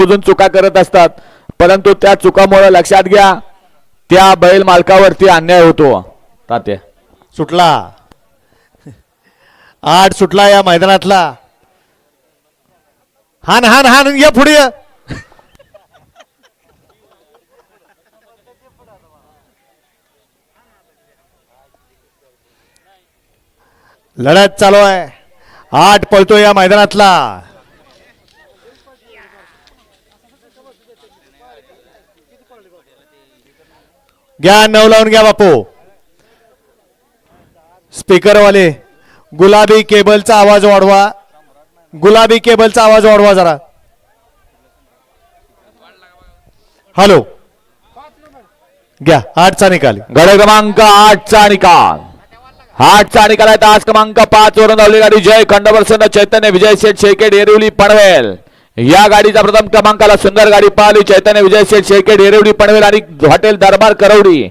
बुजून चुका करत असतात. परंतु त्या चुकामुळे लक्षात घ्या त्या बैल मालकावरती अन्याय होतो. तात्या. सुटला. आठ सुटला या मैदानातला. हान हान हान या पुढे ये. लढत चालू आहे. आठ पळतो या मैदानातला. घ्या नऊ लावून घ्या बापू. स्पीकरवाले गुलाबी केबलचा आवाज वाढवा. गुलाबी केबलचा आवाज वाढवा जरा. हॅलो. घ्या आठचा निकाल. गड क्रमांक आठचा निकाल. आठचा निकाल आहे. तास क्रमांक पाच वरून धावली गाडी जय खंडवर्सन चैतन्य विजय शेठ शेळके डेरिवली पनवेल. या गाडीचा प्रथम क्रमांकाला सुंदर गाडी पाहिली. चैतन्य विजय शेठ शेळके डेरेवडी पनवेल आणि हॉटेल दरबार करवडी.